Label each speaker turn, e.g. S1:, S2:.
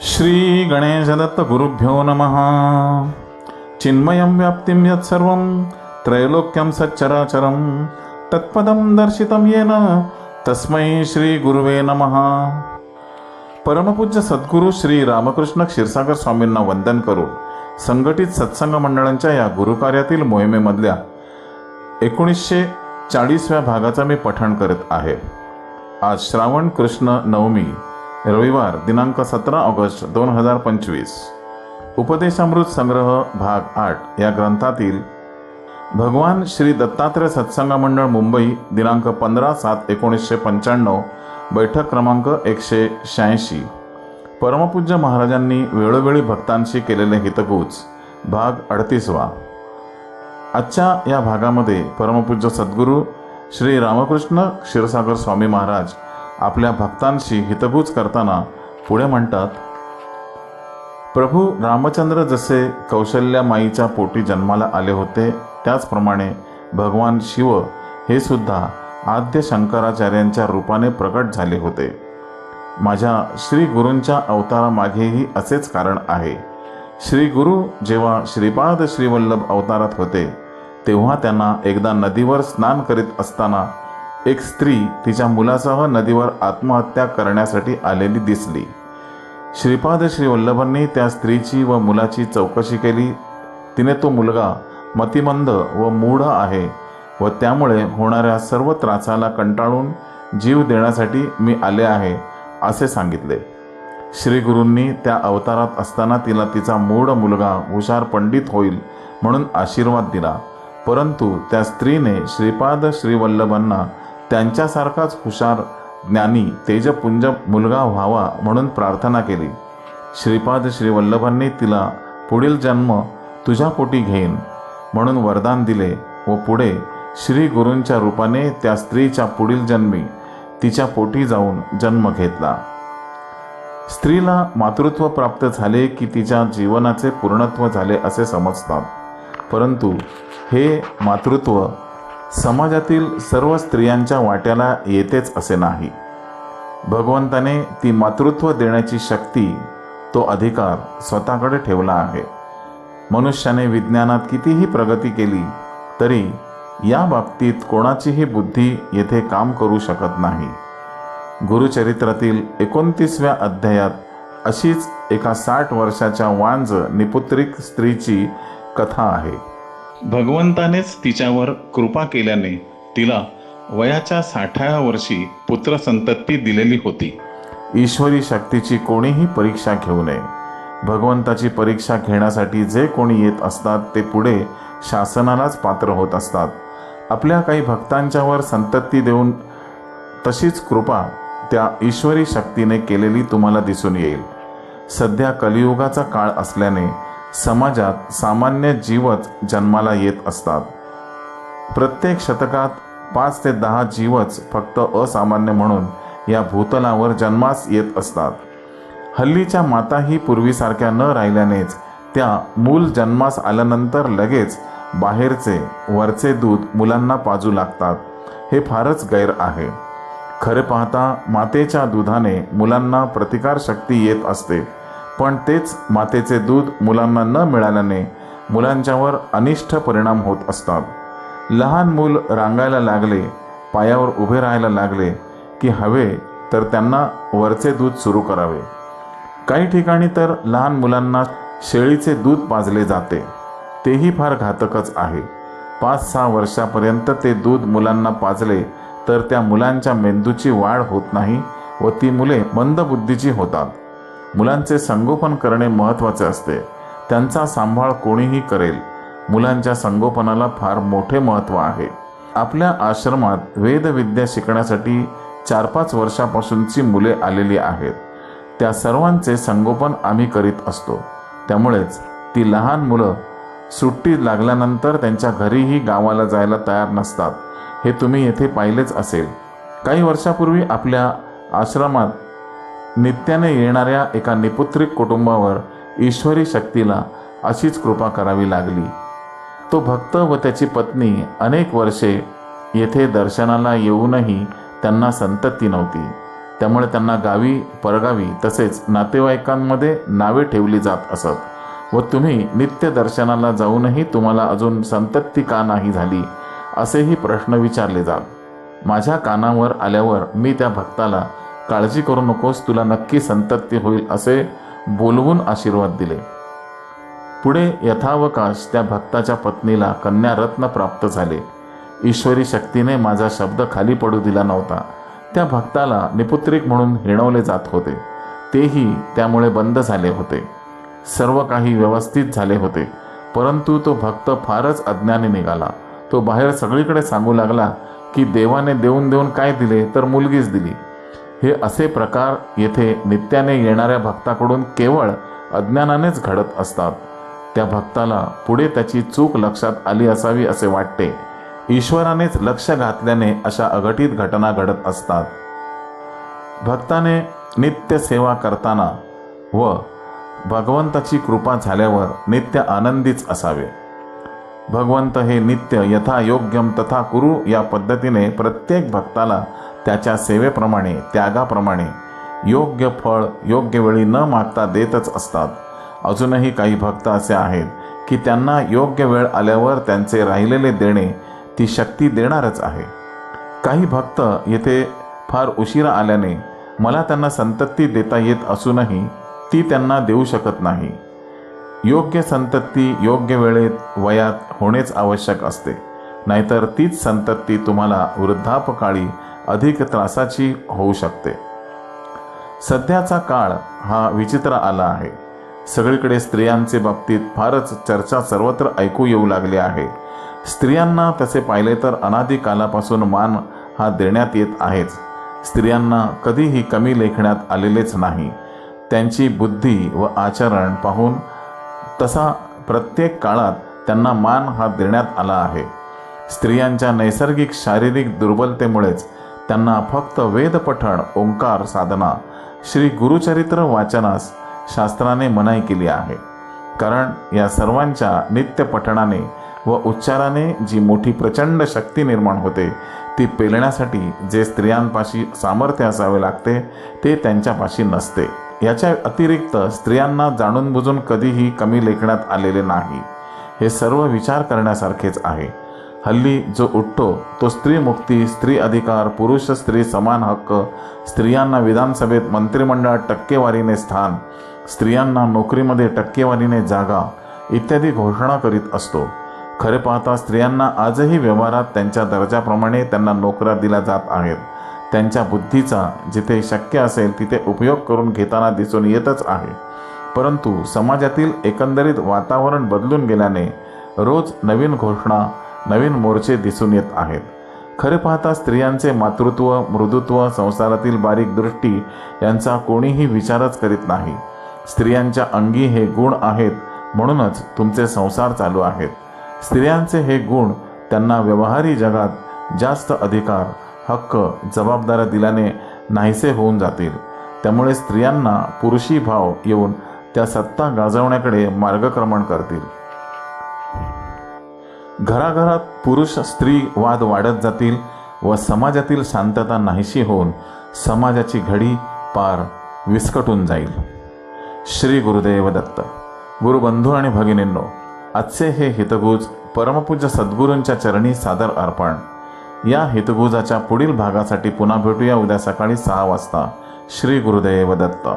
S1: श्री गणेशदत्त गुरुभ्यो नमः. चिन्मयं व्याप्तिं यत्सर्वं त्रैलोक्यं सच्चराचरं तत्पदं दर्शितं येन तस्मै श्रीगुरुवे नमः. परमपूज्य सद्गुरू श्री रामकृष्ण क्षीरसागर स्वामींना वंदन करून संघटित सत्संग मंडळांच्या या गुरुकार्यातील मोहिमेमधल्या एकोणीसशे चाळीसव्या भागाचा मी पठण करत आहे. आज श्रावण कृष्ण नवमी रविवार दिनांक सतरा ऑगस्ट दोन हजार पंचवीस. उपदेशामृत संग्रह भाग आठ या ग्रंथातील भगवान श्री दत्तात्रय सत्संग मंडळ मुंबई दिनांक पंधरा सात एकोणीसशे पंच्याण्णव बैठक क्रमांक एकशे शहाऐंशी. परमपूज्य महाराजांनी वेळोवेळी भक्तांशी केलेले हितकूच भाग अडतीसवा. आजच्या या भागामध्ये परमपूज्य सद्गुरू श्री रामकृष्ण क्षीरसागर स्वामी महाराज आपल्या भक्तांशी हितभूज करताना पुढे म्हणतात प्रभू रामचंद्र जसे कौशल्या माईच्या पोटी जन्माला आले होते त्याचप्रमाणे भगवान शिव हे सुद्धा आद्य शंकराचार्यांच्या रूपाने प्रकट झाले होते. माझ्या श्री गुरूंच्या अवतारामागेही असेच कारण आहे. श्री गुरु जेव्हा श्रीपाद श्रीवल्लभ अवतारात होते तेव्हा त्यांना एकदा नदीवर स्नान करीत असताना एक स्त्री तिच्या मुलासह नदीवर आत्महत्या करण्यासाठी आलेली दिसली. श्रीपाद श्रीवल्लभांनी त्या स्त्रीची व मुलाची चौकशी केली. तिने तो मुलगा मतिमंद व मूढ आहे व त्यामुळे होणाऱ्या सर्व त्रासाला कंटाळून जीव देण्यासाठी मी आले आहे असे सांगितले. श्री गुरूंनी त्या अवतारात असताना तिला तिचा मूढ मुलगा हुशार पंडित होईल म्हणून आशीर्वाद दिला. परंतु त्या स्त्रीने श्रीपाद श्रीवल्लभांना त्यांच्यासारखाच हुशार ज्ञानी तेजपुंज मुलगा व्हावा म्हणून प्रार्थना केली. श्रीपाद श्रीवल्लभांनी तिला पुढील जन्म तुझ्या पोटी घेईन म्हणून वरदान दिले व पुढे श्री गुरूंच्या रूपाने त्या स्त्रीच्या पुढील जन्मी तिच्या पोटी जाऊन जन्म घेतला. स्त्रीला मातृत्व प्राप्त झाले की तिच्या जीवनाचे पूर्णत्व झाले असे समजतात. परंतु हे मातृत्व समाजातील सर्व स्त्रियांच्या वाट्याला येतेच असे नाही. भगवंताने ती मातृत्व देण्याची शक्ती तो अधिकार स्वतःकडे ठेवला आहे. मनुष्याने विज्ञानात कितीही प्रगती केली तरी या बाबतीत कोणाचीही बुद्धी येथे काम करू शकत नाही. गुरुचरित्रातील एकोणतीसव्या अध्यायात अशीच एका साठ वर्षाच्या वांज निपुत्रिक स्त्रीची कथा आहे. भगवंतानेच तिच्यावर कृपा केल्याने तिला वयाच्या साठाव्या वर्षी पुत्रसंतती दिलेली होती. ईश्वरी शक्तीची कोणीही परीक्षा घेऊ नये. भगवंताची परीक्षा घेण्यासाठी जे कोणी येत असतात ते पुढे शासनालाच पात्र होत असतात. आपल्या काही भक्तांच्यावर संतती देऊन तशीच कृपा त्या ईश्वरी शक्तीने केलेली तुम्हाला दिसून येईल. सध्या कलियुगाचा काळ असल्याने समाजात सामान्य जीवच जन्माला येत असतात. प्रत्येक शतकात पाच ते दहा जीवच फक्त असामान्य म्हणून या भूतलावर जन्मास येत असतात. हल्लीच्या माताही पूर्वीसारख्या न राहिल्यानेच त्या मूल जन्मास आल्यानंतर लगेच बाहेरचे वरचे दूध मुलांना पाजू लागतात. हे फारच गैर आहे. खरे पाहता मातेच्या दुधाने मुलांना प्रतिकार शक्ती येत असते. पण तेच मातेचे दूध मुलांना न मिळाल्याने मुलांच्यावर अनिष्ट परिणाम होत असतात. लहान मूल रांगायला लागले पायावर उभे राहायला लागले की हवे तर त्यांना वरचे दूध सुरू करावे. काही ठिकाणी तर लहान मुलांना शेळीचे दूध पाजले जाते. तेही फार घातकच आहे. पाच सहा वर्षापर्यंत ते दूध मुलांना पाजले तर त्या मुलांच्या मेंदूची वाढ होत नाही व ती मुले मंदबुद्धीची होतात. मुलांचे संगोपन करणे महत्त्वाचे असते. त्यांचा सांभाळ कोणीही करेल. मुलांच्या संगोपनाला फार मोठे महत्त्व आहे. आपल्या आश्रमात वेदविद्या शिकण्यासाठी चार पाच वर्षापासूनची मुले आलेली आहेत. त्या सर्वांचे संगोपन आम्ही करीत असतो. त्यामुळेच ती लहान मुलं सुट्टी लागल्यानंतर त्यांच्या घरीही गावाला जायला तयार नसतात. हे तुम्ही येथे पाहिलेच असेल. काही वर्षापूर्वी आपल्या आश्रमात नित्याने येणाऱ्या एका निपुत्रिक कुटुंबावर ईश्वरी शक्तीला अशीच कृपा करावी लागली. तो भक्त व त्याची पत्नी अनेक वर्षे येथे दर्शनाला येऊनही त्यांना संतती नव्हती. त्यामुळे त्यांना गावी परगावी तसेच नातेवाईकांमध्ये नावे ठेवली जात असत व तुम्ही नित्य दर्शनाला जाऊनही तुम्हाला अजून संतती का नाही झाली असेही प्रश्न विचारले जात. माझ्या कानावर आल्यावर मी त्या भक्ताला काळजी करू नकोस तुला नक्की संतती होईल असे बोलवून आशीर्वाद दिले. पुढे यथावकाश त्या भक्ताच्या पत्नीला कन्यारत्न प्राप्त झाले. ईश्वरी शक्तीने माझा शब्द खाली पडू दिला नव्हता. त्या भक्ताला निपुत्रिक म्हणून हिणवले जात होते. तेही त्यामुळे बंद झाले होते. सर्व काही व्यवस्थित झाले होते. परंतु तो भक्त फारच अज्ञानी निघाला. तो बाहेर सगळीकडे सांगू लागला की देवाने देऊन देऊन काय दिले तर मुलगीच दिली. हे असे प्रकार येथे नित्याने येणाऱ्या भक्ताकडून केवळ अज्ञानानेच घडत असतात. त्या भक्ताला पुढे त्याची चूक लक्षात आली असावी असे वाटते. ईश्वरानेच लक्ष घातल्याने अशा अघटित घटना घडत असतात. भक्ताने नित्य सेवा करताना व भगवंताची कृपा झाल्यावर नित्य आनंदीच असावे. भगवंत हे नित्य यथा योग्यम तथा कुरु या पद्धतीने प्रत्येक भक्ताला त्याच्या सेवेप्रमाणे त्यागाप्रमाणे योग्य फळ योग्य वेळी न मागता देतच असतात. अजूनही काही भक्त असे आहेत की त्यांना योग्य वेळ आल्यावर त्यांचे राहिलेले देणे ती शक्ती देणारच आहे. काही भक्त येथे फार उशिरा आल्याने मला त्यांना संतती देता येत असूनही ती त्यांना देऊ शकत नाही. योग्य संतती योग्य वेळेत वयात होणेच आवश्यक असते. नाहीतर तीच संतती तुम्हाला वृद्धापकाळी अधिक त्रासाची होऊ शकते. सध्याचा काळ हा विचित्र आला आहे. सगळीकडे स्त्रियांचे बाबतीत फारच चर्चा सर्वत्र ऐकू येऊ लागली आहे. स्त्रियांना तसे पाहिले तर अनादी कालापासून मान हा देण्यात येत आहेच. स्त्रियांना कधीही कमी लेखण्यात आलेलेच नाही. त्यांची बुद्धी व आचरण पाहून तसा प्रत्येक काळात त्यांना मान हा देण्यात आला आहे. स्त्रियांच्या नैसर्गिक शारीरिक दुर्बलतेमुळेच त्यांना फक्त वेदपठण ओंकार साधना श्री गुरुचरित्र वाचनास शास्त्राने मनाई केली आहे. कारण या सर्वांच्या नित्य पठणाने व उच्चाराने जी मोठी प्रचंड शक्ती निर्माण होते ती पेलण्यासाठी जे स्त्रियांपाशी सामर्थ्य असावे लागते ते त्यांच्यापाशी नसते. याच्या अतिरिक्त स्त्रियांना जाणून बुजून कधीही कमी लेखण्यात आलेले नाही. हे सर्व विचार करण्यासारखेच आहे. हल्ली जो उठतो तो स्त्री मुक्ती स्त्री अधिकार पुरुष स्त्री समान हक्क स्त्रियांना विधानसभेत मंत्रिमंडळात टक्केवारीने स्थान स्त्रियांना नोकरीमध्ये टक्केवारीने जागा इत्यादी घोषणा करीत असतो. खरे पाहता स्त्रियांना आजही व्यवहारात त्यांच्या दर्जाप्रमाणे त्यांना नोकऱ्या दिल्या जात आहेत. त्यांच्या बुद्धीचा जिथे शक्य असेल तिथे उपयोग करून घेताना दिसून येतच आहे. परंतु समाजातील एकंदरीत वातावरण बदलून गेल्याने रोज नवीन घोषणा नवीन मोर्चे दिसून येत आहेत. खरे पाहता स्त्रियांचे मातृत्व मृदुत्व संसारातील बारीक दृष्टी यांचा कोणीही विचारच करीत नाही. स्त्रियांच्या अंगी हे गुण आहेत म्हणूनच तुमचे संसार चालू आहेत. स्त्रियांचे हे गुण त्यांना व्यवहारी जगात जास्त अधिकार हक्क जबाबदाऱ्या दिल्याने नाहीसे होऊन जातील. त्यामुळे स्त्रियांना पुरुषी भाव येऊन त्या सत्ता गाजवण्याकडे मार्गक्रमण करतील. घराघरात पुरुष स्त्री वाद वाढत जातील व समाजातील शांतता नाहीशी होऊन समाजाची घडी पार विस्कटून जाईल. श्री गुरुदेव दत्त. गुरुबंधू आणि भगिनींनो आजचे हे हितगुज परमपूज्य सद्गुरूंच्या चरणी सादर अर्पण. या हितगुजाच्या पुढील भागासाठी पुन्हा भेटूया उद्या सकाळी सहा वाजता. श्री गुरुदेव दत्त.